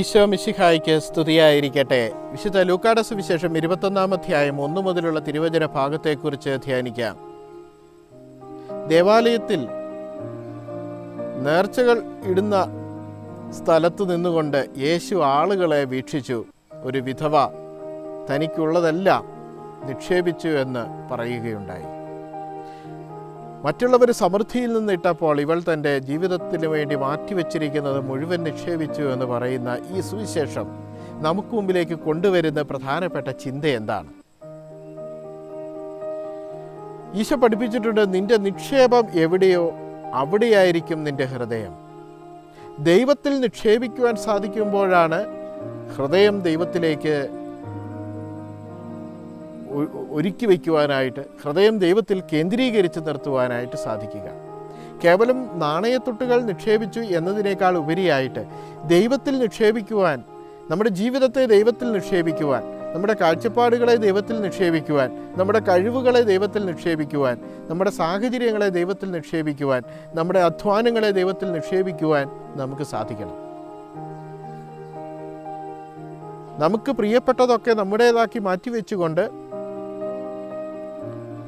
ഈശോ മിശിഹായ്ക്ക് സ്തുതിയായിരിക്കട്ടെ. വിശുദ്ധ ലൂക്കാടസ് വിശേഷം ഇരുപത്തൊന്നാം അധ്യായം ഒന്നു മുതലുള്ള തിരുവചന ഭാഗത്തെക്കുറിച്ച് ധ്യാനിക്കാം. ദേവാലയത്തിൽ നേർച്ചകൾ ഇടുന്ന സ്ഥലത്ത് നിന്നുകൊണ്ട് യേശു ആളുകളെ വീക്ഷിച്ചു. ഒരു വിധവ തനിക്കുള്ളതെല്ലാം നിക്ഷേപിച്ചു എന്ന് പറയുകയുണ്ടായി. മറ്റുള്ളവർ സമൃദ്ധിയിൽ നിന്ന് ഇട്ടപ്പോൾ ഇവൾ തന്റെ ജീവിതത്തിന് വേണ്ടി മാറ്റിവെച്ചിരിക്കുന്നത് മുഴുവൻ നിക്ഷേപിച്ചു എന്ന് പറയുന്ന ഈ സുവിശേഷം നമുക്ക് മുമ്പിലേക്ക് കൊണ്ടുവരുന്ന പ്രധാനപ്പെട്ട ചിന്ത എന്താണ്? ഈശോ പഠിപ്പിച്ചിട്ടുണ്ട് നിന്റെ നിക്ഷേപം എവിടെയോ അവിടെയായിരിക്കും നിന്റെ ഹൃദയം. ദൈവത്തിൽ നിക്ഷേപിക്കുവാൻ സാധിക്കുമ്പോഴാണ് ഹൃദയം ദൈവത്തിലേക്ക് ഒരുക്കി വയ്ക്കുവാനായിട്ട് ഹൃദയം ദൈവത്തിൽ കേന്ദ്രീകരിച്ച് നിർത്തുവാനായിട്ട് സാധിക്കുക. കേവലം നാണയത്തുട്ടുകൾ നിക്ഷേപിച്ചു എന്നതിനേക്കാൾ ഉപരിയായിട്ട് ദൈവത്തിൽ നിക്ഷേപിക്കുവാൻ നമ്മുടെ ജീവിതത്തെ ദൈവത്തിൽ നിക്ഷേപിക്കുവാൻ നമ്മുടെ കാഴ്ചപ്പാടുകളെ ദൈവത്തിൽ നിക്ഷേപിക്കുവാൻ നമ്മുടെ കഴിവുകളെ ദൈവത്തിൽ നിക്ഷേപിക്കുവാൻ നമ്മുടെ സാഹചര്യങ്ങളെ ദൈവത്തിൽ നിക്ഷേപിക്കുവാൻ നമ്മുടെ അധ്വാനങ്ങളെ ദൈവത്തിൽ നിക്ഷേപിക്കുവാൻ നമുക്ക് സാധിക്കണം. നമുക്ക് പ്രിയപ്പെട്ടതൊക്കെ നമ്മുടേതാക്കി മാറ്റിവെച്ചുകൊണ്ട്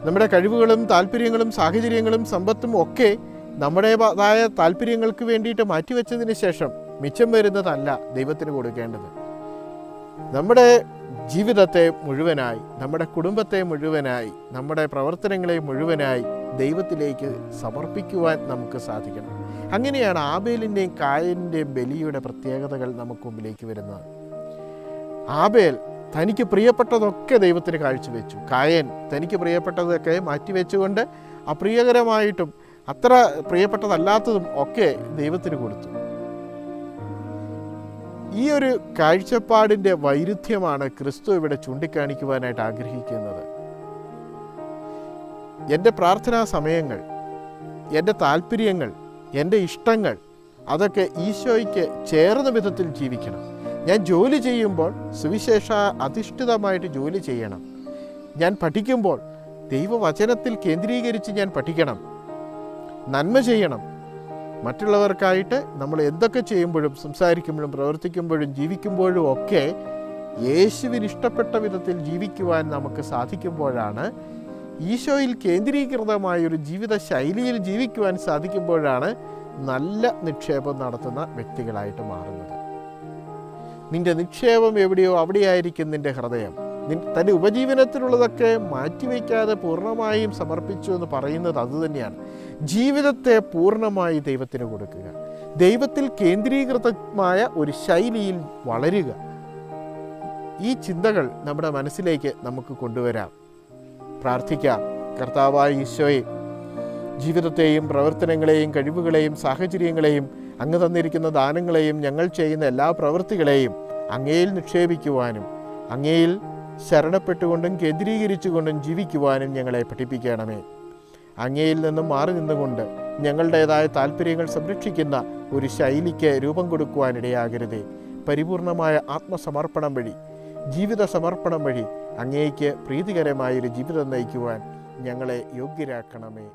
നമ്മുടെ കഴിവുകളും താല്പര്യങ്ങളും സാഹചര്യങ്ങളും സമ്പത്തും ഒക്കെ നമ്മുടേതായ താല്പര്യങ്ങൾക്ക് വേണ്ടിയിട്ട് മാറ്റിവെച്ചതിന് ശേഷം മിച്ചം വരുന്നതല്ല ദൈവത്തിന് കൊടുക്കേണ്ടത്. നമ്മുടെ ജീവിതത്തെ മുഴുവനായി നമ്മുടെ കുടുംബത്തെ മുഴുവനായി നമ്മുടെ പ്രവർത്തനങ്ങളെ മുഴുവനായി ദൈവത്തിലേക്ക് സമർപ്പിക്കുവാൻ നമുക്ക് സാധിക്കണം. അങ്ങനെയാണ് ആബേലിന്റെയും കായലിന്റെയും ബലിയുടെ പ്രത്യേകതകൾ നമുക്ക് മുമ്പിലേക്ക് വരുന്നത്. ആബേൽ തനിക്ക് പ്രിയപ്പെട്ടതൊക്കെ ദൈവത്തിന് കാഴ്ചവെച്ചു. കായൻ തനിക്ക് പ്രിയപ്പെട്ടതൊക്കെ മാറ്റിവെച്ചുകൊണ്ട് അപ്രിയകരമായിട്ടും അത്ര പ്രിയപ്പെട്ടതല്ലാത്തതും ഒക്കെ ദൈവത്തിന് കൊടുത്തു. ഈ ഒരു കാഴ്ചപ്പാടിന്റെ വൈരുദ്ധ്യമാണ് ക്രിസ്തു ഇവിടെ ചൂണ്ടിക്കാണിക്കുവാനായിട്ട് ആഗ്രഹിക്കുന്നത്. എന്റെ പ്രാർത്ഥനാ സമയങ്ങൾ എന്റെ താല്പര്യങ്ങൾ എന്റെ ഇഷ്ടങ്ങൾ അതൊക്കെ ഈശോയ്ക്ക് ചേർന്ന വിധത്തിൽ ജീവിക്കണം. ഞാൻ ജോലി ചെയ്യുമ്പോൾ സുവിശേഷ അധിഷ്ഠിതമായിട്ട് ജോലി ചെയ്യണം. ഞാൻ പഠിക്കുമ്പോൾ ദൈവവചനത്തിൽ കേന്ദ്രീകരിച്ച് ഞാൻ പഠിക്കണം. നന്മ ചെയ്യണം. മറ്റുള്ളവർക്കായിട്ട് നമ്മൾ എന്തൊക്കെ ചെയ്യുമ്പോഴും സംസാരിക്കുമ്പോഴും പ്രവർത്തിക്കുമ്പോഴും ജീവിക്കുമ്പോഴും ഒക്കെ യേശുവിന് ഇഷ്ടപ്പെട്ട വിധത്തിൽ ജീവിക്കുവാൻ നമുക്ക് സാധിക്കുമ്പോഴാണ് ഈശോയിൽ കേന്ദ്രീകൃതമായ ഒരു ജീവിത ശൈലിയിൽ ജീവിക്കുവാൻ സാധിക്കുമ്പോഴാണ് നല്ല നിക്ഷേപം നടത്തുന്ന വ്യക്തികളായിട്ട് മാറുന്നത്. നിന്റെ നിക്ഷേപം എവിടെയോ അവിടെയായിരിക്കും നിന്റെ ഹൃദയം. തന്റെ ഉപജീവനത്തിലുള്ളതൊക്കെ മാറ്റിവെക്കാതെ പൂർണമായും സമർപ്പിച്ചു എന്ന് പറയുന്നത് അതുതന്നെയാണ് ജീവിതത്തെ പൂർണമായി ദൈവത്തിന് കൊടുക്കുക. ദൈവത്തിൽ കേന്ദ്രീകൃതമായ ഒരു ശൈലിയിൽ വളരുക. ഈ ചിന്തകൾ നമ്മുടെ മനസ്സിലേക്ക് നമുക്ക് കൊണ്ടുവരാം. പ്രാർത്ഥിക്കാം. കർത്താവായ ഈശോയെ ജീവിതത്തെയും പ്രവർത്തനങ്ങളെയും കഴിവുകളെയും സാഹചര്യങ്ങളെയും അങ്ങ് തന്നിരിക്കുന്ന ദാനങ്ങളെയും ഞങ്ങൾ ചെയ്യുന്ന എല്ലാ പ്രവൃത്തികളെയും അങ്ങയിൽ നിക്ഷേപിക്കുവാനും അങ്ങയിൽ ശരണപ്പെട്ടുകൊണ്ടും കേന്ദ്രീകരിച്ചുകൊണ്ടും ജീവിക്കുവാനും ഞങ്ങളെ പഠിപ്പിക്കണമേ. അങ്ങയിൽ നിന്നും മാറി നിന്നുകൊണ്ട് ഞങ്ങളുടേതായ താല്പര്യങ്ങൾ സംരക്ഷിക്കുന്ന ഒരു ശൈലിക്ക് രൂപം കൊടുക്കുവാനിടയാകരുതേ. പരിപൂർണമായ ആത്മസമർപ്പണം വഴി ജീവിത സമർപ്പണം വഴി അങ്ങേക്ക് പ്രീതികരമായൊരു ജീവിതം നയിക്കുവാൻ ഞങ്ങളെ യോഗ്യരാക്കണമേ.